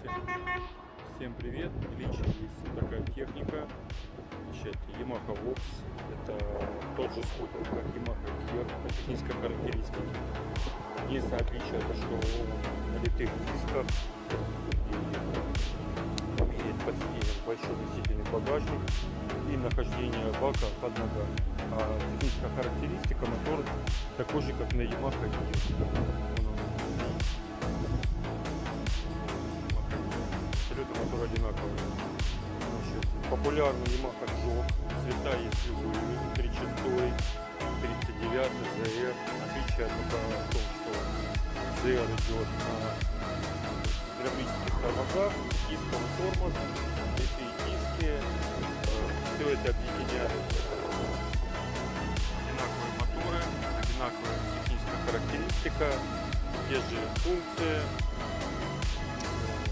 Всем, всем привет! Лично есть такая техника. Значит, Yamaha Vox. Это тот же скутер, как Yamaha Gear по технической характеристике. Единственное отличие, это что он на литых дисках имеет под большой вместительный багажник и нахождение бака под ногами. А техническая характеристика мотора такой же, как на Yamaha Gear. Мотор одинаковый. Значит, популярный Yamaha Jog. Цвета есть любые. 36, 39, ZR. Отличие только в том, что ZR идет на гидравлических тормозах, дисковый тормоз, литые диски. Все это объединяет одинаковые моторы, одинаковая техническая характеристика, те же функции,